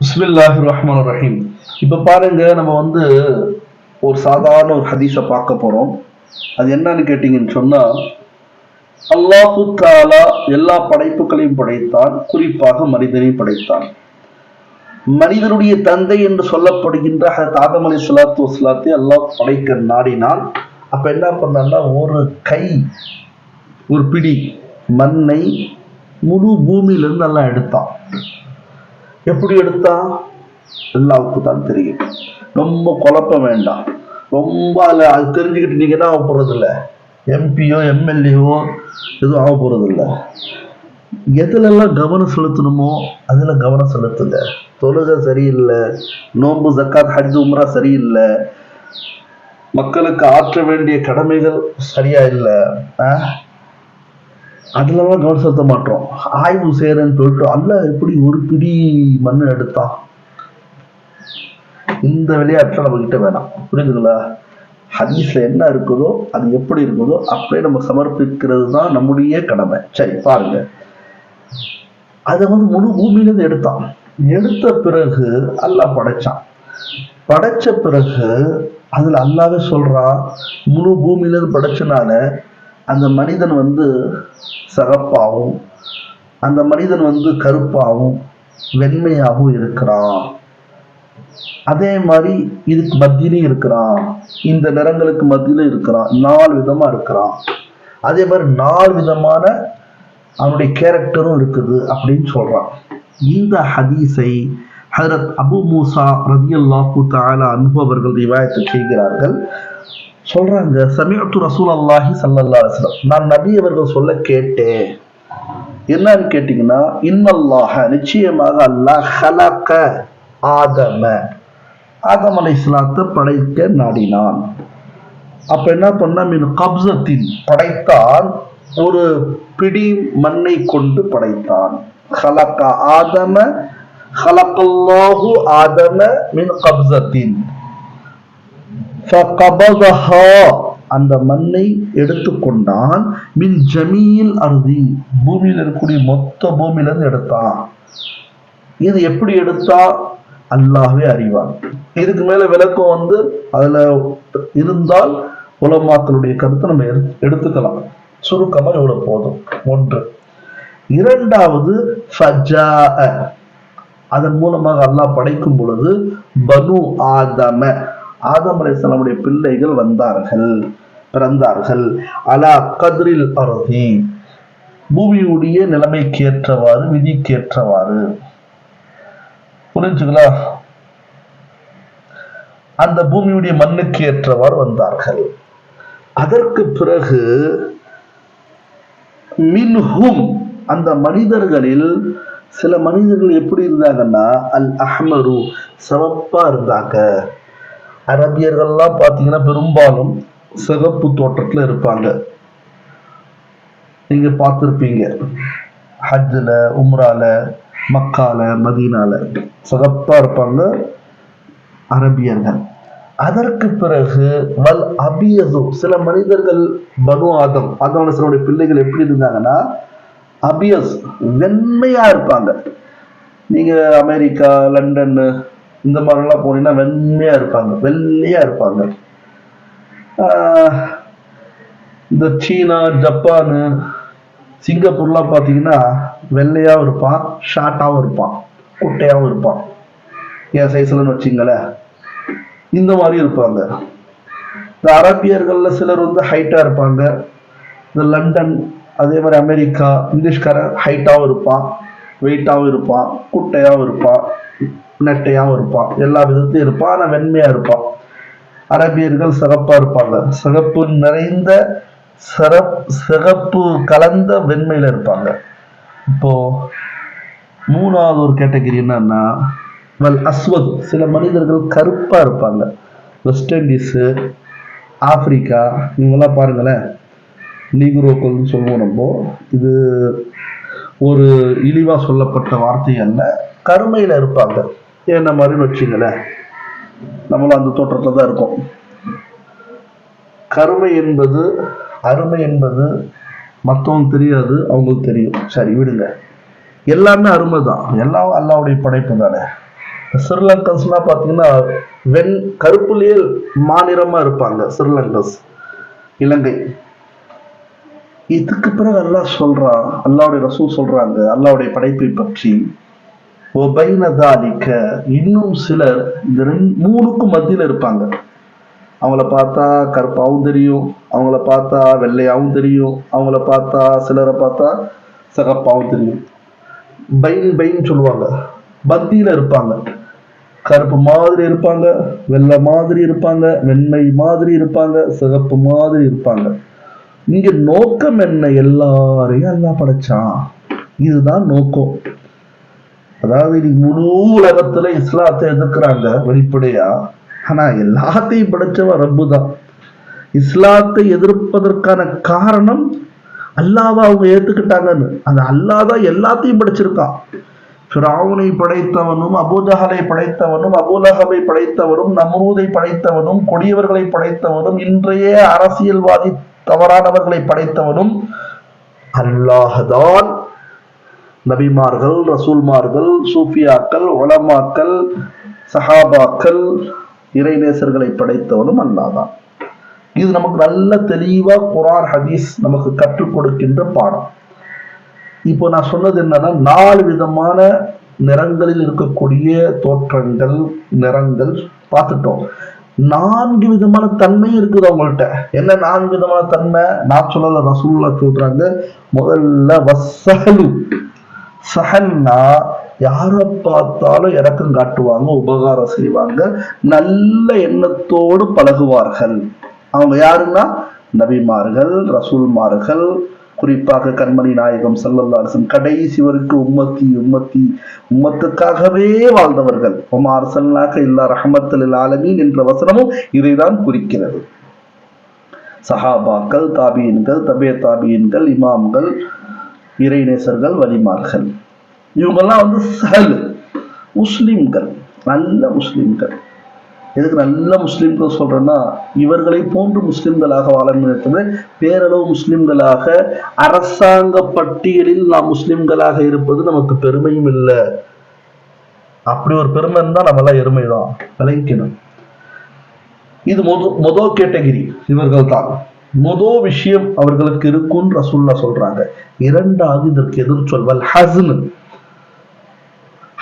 பிஸ்மில்லாஹ் ரஹ்மான் ரஹீம் இப்போ பாருங்க நம்ம வந்து ஒரு சாதாரண ஒரு ஹதீஸை பார்க்க போகிறோம் அது என்னன்னு கேட்டீங்கன்னு சொன்னால் அல்லாஹு தாலா எல்லா படைப்புகளையும் படைத்தான் குறிப்பாக மனிதனையும் படைத்தான். மனிதனுடைய தந்தை என்று சொல்லப்படுகின்ற ஹதரத் ஆதம் அலி சலாத்து வஸ்லாத்தை அல்லாஹ் படைக்க நாடினான். அப்போ என்ன பண்ணான்னா ஒரு கை ஒரு பிடி மண்ணை முழு பூமியிலிருந்து எல்லாம் எடுத்தான். எப்படி எடுத்தா? அல்லாவுக்கு தான் தெரியும். ரொம்ப குழப்பம் வேண்டாம். ரொம்ப அதில் அது தெரிஞ்சுக்கிட்டு நீங்கள் என்ன ஆக போகிறது இல்லை எம்பியோ எம்எல்ஏவோ எதுவும் ஆக போகிறது இல்லை எதுலெல்லாம் கவனம் செலுத்தணுமோ அதில் கவனம் செலுத்துங்க. தொழுகை சரியில்லை. நோன்பு ஜக்காத் ஹஜ் உம்ரா சரியில்லை. மக்களுக்கு ஆற்ற வேண்டிய கடமைகள் சரியா இல்லை. அதுலலாம் கவனம் செலுத்த மாட்டோம். ஆய்வு செய்யறேன்னு சொல்லிட்டு அல்ல எப்படி ஒரு பிடி மண் எடுத்தான் இந்த விளையாட்டுல நம்ம கிட்ட வேணாம். புரியுதுங்களா ஹதீஸ்ல என்ன இருக்குதோ அது எப்படி இருக்குதோ அப்படியே நம்ம சமர்ப்பிக்கிறது தான் நம்முடைய கடமை. சரி பாருங்க. அதை வந்து முழு பூமியிலிருந்து எடுத்தான். எடுத்த பிறகு அல்லாஹ் படைச்சான். படைச்ச பிறகு அதுல அல்லாவே சொல்றான் முழு பூமியில இருந்து படைச்சனால அந்த மனிதன் வந்து சகப்பாகவும் அந்த மனிதன் வந்து கருப்பாகவும் வெண்மையாகவும் இருக்கிறான். அதே மாதிரி இதுக்கு மத்தியிலையும் இருக்கிறான். இந்த நிறங்களுக்கு மத்தியிலும் இருக்கிறான். நாலு விதமா இருக்கிறான். அதே மாதிரி நாலு விதமான அவனுடைய கேரக்டரும் இருக்குது அப்படின்னு சொல்றான். இந்த ஹதீஸை ஹரத் அபு மூசா ரதியல்லாஹு தாலா அன்பு அவர்கள் செய்கிறார்கள். சொல்றாங்க சமீபத்து ரசூல் அல்லாஹி சல்லல்லா அலிஸ்லாம் நான் நபி அவர்கள் சொல்ல கேட்டேன். என்னன்னு கேட்டீங்கன்னா இன்னல்லாஹ நிச்சயமாக அல்லாஹ் ஹலக ஆதம. ஆதம் அலை இஸ்லாத்தை படைக்க நாடினான். அப்ப என்ன பண்ண? மின் கப்சத்தின் படைத்தான் ஒரு பிடி மண்ணை கொண்டு படைத்தான். ஹலக ஆதம ஹலக்கல்லாஹு ஆதம மின் கப்சத்தின் அந்த மண்ணை எடுத்துக்கொண்டான் மின் ஜமீல் அருதி பூமியில் இருக்கக்கூடிய மொத்த பூமியில இருந்து எடுத்தான். இது எப்படி எடுத்தா? அல்லாஹே அறிவான். இதுக்கு மேல விளக்கம் வந்து அதுல இருந்தால் உலமாக்களுடைய கருத்தை நம்ம எடுத்து- எடுத்துக்கலாம். சுருக்கமா இவ்வளவு போதும்? ஒன்று. இரண்டாவது அதன் மூலமாக அல்லாஹ் படைக்கும் பொழுது பனு ஆதம. ஆதம் அலைஹிஸ்ஸலாமுடைய பிள்ளைகள் வந்தார்கள் பிறந்தார்கள். அலா கதிரில் அருதி பூமியுடைய நிலைமைக்கு ஏற்றவாறு விதிக்கு ஏற்றவாறு புரிஞ்சுங்களா? அந்த பூமியுடைய மண்ணுக்கு ஏற்றவாறு வந்தார்கள். அதற்கு பிறகு மின்ஹும் அந்த மனிதர்களில் சில மனிதர்கள் எப்படி இருந்தாங்கன்னா அல் அஹ்மரு சிவப்பா இருந்தாங்க. அரபியர்கள்லாம் பார்த்தீங்கன்னா பெரும்பாலும் சிகப்பு தோற்றத்தில் இருப்பாங்க. நீங்கள் பார்த்துருப்பீங்க. ஹஜ்ஜில் உம்ரால மக்கால மதீனால சிகப்பாக இருப்பாங்க அரபியர்கள். அதற்கு பிறகு வல் அபியது சில மனிதர்கள் பனு ஆதம் ஆதவனசனுடைய பிள்ளைகள் எப்படி இருந்தாங்கன்னா அபியஸ் வெண்மையா இருப்பாங்க. நீங்க அமெரிக்கா லண்டன் இந்த மாதிரிலாம் போனீங்கன்னா வெண்மையாக இருப்பாங்க வெள்ளையாக இருப்பாங்க. இந்த சீனா ஜப்பானு சிங்கப்பூர்லாம் பார்த்தீங்கன்னா வெள்ளையாகவும் இருப்பான் ஷார்ட்டாகவும் இருப்பான் குட்டையாகவும் இருப்பான். என் சைஸ்லன்னு வச்சிங்களேன். இந்த மாதிரி இருப்பாங்க. இந்த அரபியர்களில் சிலர் வந்து ஹைட்டாக இருப்பாங்க. இந்த லண்டன் அதே மாதிரி அமெரிக்கா இங்கிலீஷ்காரன் ஹைட்டாகவும் இருப்பான் வெயிட்டாகவும் இருப்பான் குட்டையாகவும் இருப்பான். நெட்டையாகவும் இருப்பான் எல்லா விதத்திலும் இருப்பான் ஆனால் வெண்மையாக இருப்பான் அரபியர்கள் சிறப்பாக இருப்பாங்க. சிறப்பு நிறைந்த சிறப் சிறப்பு கலந்த வெண்மையில் இருப்பாங்க. இப்போது மூணாவது ஒரு கேட்டகரி என்னன்னா வல் அஸ்வத். சில மனிதர்கள் கருப்பாக இருப்பாங்க. வெஸ்ட் இண்டீஸு ஆப்பிரிக்கா இவங்கெல்லாம் பாருங்களேன். நீக்ரோக்கள்னு சொல்லுவோம் நம்ம. இது ஒரு இழிவாக சொல்லப்பட்ட வார்த்தை அல்ல. கருமையில் இருப்பாங்க. என்ன மாதிரின்னு வச்சுங்களேன் நம்மளும் அந்த தோற்றத்தில் தான் இருக்கோம். கருமை என்பது அருமை என்பது மற்றவங்க தெரியாது அவங்களுக்கு தெரியும். சரி விடுங்க. எல்லாமே அருமை தான். எல்லாம் அல்லாவுடைய படைப்பு தானே. ஸ்ரீலங்கன்ஸ்னா பார்த்தீங்கன்னா வெண் கருப்புலேயே மாநிலமாக இருப்பாங்க ஸ்ரீலங்கன்ஸ். இலங்கை. இதுக்கு பிறகு அல்லாஹ் சொல்கிறான் அல்லாவுடைய ரசூல் சொல்கிறாங்க அல்லாவுடைய படைப்பை பற்றி. ஒபைனதாலிக்க இன்னும் சிலர் இந்த ரெண்டு மூணுக்கும் மத்தியில் இருப்பாங்க. அவங்கள பார்த்தா கருப்பாவும் தெரியும் அவங்கள பார்த்தா வெள்ளையாகவும் தெரியும் அவங்கள பார்த்தா சிலரை பார்த்தா சிகப்பாவும் தெரியும். பைன் பைன் சொல்லுவாங்க. மத்தியில் இருப்பாங்க. கருப்பு மாதிரி இருப்பாங்க வெள்ளை மாதிரி இருப்பாங்க வெண்மை மாதிரி இருப்பாங்க சிகப்பு மாதிரி இருப்பாங்க. இங்க நோக்கம் என்ன? எல்லாரையும் எல்லாம் படைச்சான். இதுதான் நோக்கம். அதாவது இன்னைக்கு முழு உலகத்துல இஸ்லாத்தை எதிர்க்கிறாங்க வெளிப்படையா? ஆனா எல்லாத்தையும் படைச்சவன் ரப்பு தான் இஸ்லாத்தை எதிர்ப்பதற்கான காரணம் அல்லாவை அவங்க ஏத்துக்கிட்டாங்கன்னு. அந்த அல்லாதான் எல்லாத்தையும் படைச்சிருக்கான். ஃபிரௌனை படைத்தவனும் அபூஜஹலை படைத்தவனும் அபூலஹபை படைத்தவனும் நம்ரூதை படைத்தவனும் கொடியவர்களை படைத்தவனும் இன்றைய அரசியல்வாதி தவறானவர்களை படைத்தவனும் அல்லாஹதான் நபிமார்கள் ரசூல்மார்கள் சூஃபியாக்கள் உலமாக்கள் சஹாபாக்கள் இறைநேசர்களை படைத்தவனும் அல்லாதான் இது நமக்கு நல்ல தெளிவா குரான் ஹதீஸ் நமக்கு கற்றுக் கொடுக்கின்ற பாடம். இப்போ நான் சொன்னது என்னன்னா நாலு விதமான நிறங்களில் இருக்கக்கூடிய தோற்றங்கள் நிறங்கள் பார்த்துட்டோம். நான்கு விதமான தன்மை இருக்குது அவங்கள்ட்ட. என்ன நான்கு விதமான தன்மை? நான் சொல்லல ரசூல்லா சொல்றாங்க முதல்ல வசலு சஹன்னா யாரை பார்த்தாலும் இறக்கம் காட்டுவாங்க உபகாரம் செய்வாங்க நல்ல எண்ணத்தோடு பழகுவார்கள். அவங்க யாருன்னா? நபிமார்கள் ரசூல்மார்கள் குறிப்பாக கண்மணி நாயகம் சல்லல்லாசன் கடைசி வரைக்கும் உம்மத்தி உம்மத்தி உம்மத்துக்காகவே வாழ்ந்தவர்கள். உமார் சல்லாக்க இல்லா ரஹமத்தல் ஆலமீன் என்ற வசனமும் இதைதான் குறிக்கிறது. சஹாபாக்கள் தாபியன்கள் தபே தாபியன்கள் இமாம்கள் இறைநேசர்கள் வலிமார்கள். இவங்கெல்லாம் வந்து சஹல் முஸ்லிம்கள். நல்ல முஸ்லிம்கள். எதுக்கு நல்ல முஸ்லிம்கள் சொல்றேன்னா இவர்களை போன்று முஸ்லிம்களாக வாழ பேரளவு முஸ்லிம்களாக அரசாங்க பட்டியலில் நாம் முஸ்லிம்களாக இருப்பது நமக்கு பெருமையும் இல்லை. அப்படி ஒரு பெருமை இருந்தா நம்ம எல்லாம் எருமை தான் விளங்கிக்கணும். இது மொத மொதல் கேட்டகிரி. இவர்கள் தான் மொதல் விஷயம் அவர்களுக்கு இருக்கும்னு ரசுல்லா சொல்றாங்க. இரண்டாவது இதற்கு எதிர் சொல்வல் ஹசன்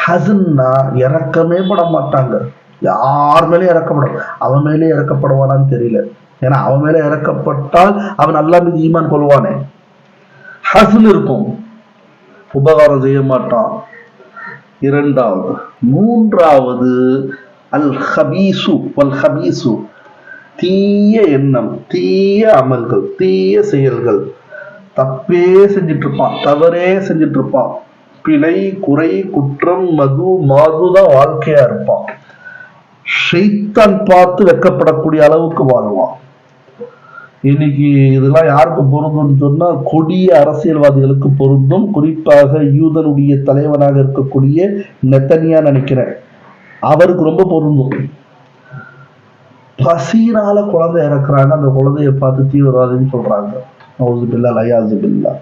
ஹசன்னா இறக்கமே பட மாட்டாங்க. யார் மேலேயும் இறக்கப்படும் அவன் மேலே இறக்கப்படுவானான்னு தெரியல. ஏன்னா அவன் மேலே இறக்கப்பட்டால் அவன் அல்லா மீது ஈமான் கொள்வானே. ஹசன் இருக்கும். உபகாரம் செய்ய மாட்டான். இரண்டாவது. மூன்றாவது அல் ஹபீசு வல் ஹபீசு தீய எண்ணம் தீய அமல்கள் தீய செயல்கள். தப்பே செஞ்சிட்டு இருப்பான் தவறே செஞ்சிட்டு இருப்பான் பிழை குறை குற்றம் மது மாதுதான் வாழ்க்கையா இருப்பான். ஷைத்தான் பார்த்து வெக்கப்படக்கூடிய அளவுக்கு வாழ்வான். இன்னைக்கு இதெல்லாம் யாருக்கு பொருந்தும்னு சொன்னா கொடிய அரசியல்வாதிகளுக்கு பொருந்தும். குறிப்பாக யூதனுடைய தலைவனாக இருக்கக்கூடிய நெத்தனியா நினைக்கிறேன். அவருக்கு ரொம்ப பொருந்தும். பசினால குழந்தை இறக்குறாங்க அந்த குழந்தைய பார்த்து தீவிரவாதின்னு சொல்றாங்க. பில்லா லயாசு பில்லா.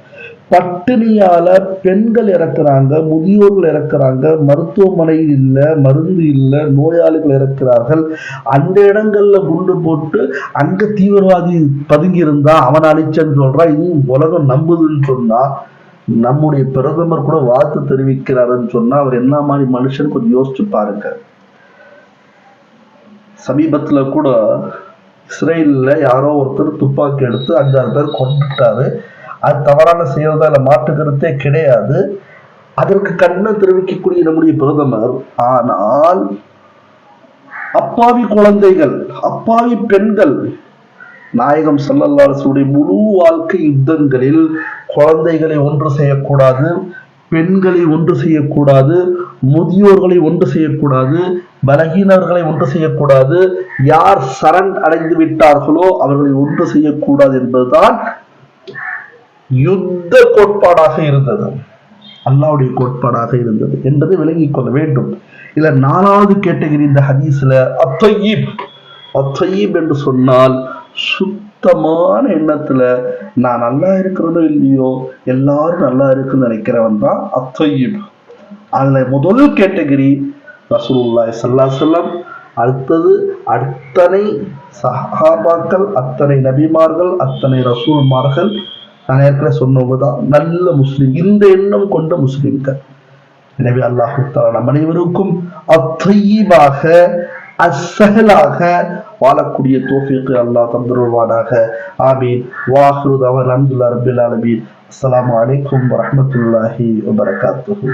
பட்டினியால பெண்கள் இறக்குறாங்க முதியோர்கள் இறக்குறாங்க மருத்துவமனையில் இல்லை மருந்து இல்லை நோயாளிகள் இறக்கிறார்கள். அந்த இடங்கள்ல குண்டு போட்டு அங்க தீவிரவாதி பதுங்கி இருந்தா அவன் அழிச்சன்னு சொல்றான் இதுவும் உலகம் நம்புதுன்னு சொன்னா நம்முடைய பிரதமர் கூட வாழ்த்து தெரிவிக்கிறாருன்னு சொன்னா அவர் என்ன மாதிரி மனுஷன் கொஞ்சம் யோசிச்சு பாருங்க. சமீபத்துல கூட இஸ்ரேலில் யாரோ ஒருத்தர் துப்பாக்கி எடுத்து அஞ்சாறு பேர் கொண்டுட்டாரு அது தவறான செயல் தான் மாற்று கருத்தே கிடையாது. அதற்கு கண்ணை தெரிவிக்கக்கூடிய நம்முடைய பிரதமர் ஆனால் அப்பாவி குழந்தைகள் அப்பாவி பெண்கள் நாயகம் சல்லல்லாசுடைய முழு வாழ்க்கை யுத்தங்களில் குழந்தைகளை ஒன்று செய்யக்கூடாது. பெண்களை ஒன்று செய்யக்கூடாது முதியோர்களை ஒன்று செய்யக்கூடாது பலகீனர்களை ஒன்று செய்யக்கூடாது யார் சரண் அடைந்து விட்டார்களோ அவர்களை ஒன்று செய்யக்கூடாது என்பதுதான் யுத்த கோட்பாடாக இருந்தது. அல்லாவுடைய கோட்பாடாக இருந்தது என்பதை விளங்கிக் கொள்ள வேண்டும். இல்ல நாலாவது கேட்டகிரி இந்த ஹதீஸ்ல அத்தையீப் அத்தையீப் என்று சொன்னால் சுத்தமான எண்ணத்துல நான் நல்லா இருக்கிறதோ இல்லையோ? எல்லாரும் நல்லா இருக்குன்னு நினைக்கிறவன் தான் அத்தையீப் அதுல முதல் கேட்டகிரி ரசூலுல்லாஹி சல்லா செல்லம் அடுத்தது அத்தனை சஹாபாக்கள் அத்தனை நபிமார்கள் அத்தனை ரசூல்மார்கள் நான் ஏற்கனவே சொன்னவங்க தான் நல்ல முஸ்லீம் இந்த எண்ணம் கொண்ட முஸ்லிம்கள். எனவே அல்லாஹு தஆலா நம் அனைவருக்கும் அத்தையீபாக அசகலாக வாழக்கூடிய தோஃபிக்கு அல்லாஹ் தந்துருவானாக ஆமீன் வாஹ்ரு தவன் அல்ஹம்துலில்லாஹி ரப்பில் ஆலமீன் அஸ்ஸலாமு அலைக்கும் வரஹ்மத்துல்லாஹி வபரகாத்துஹு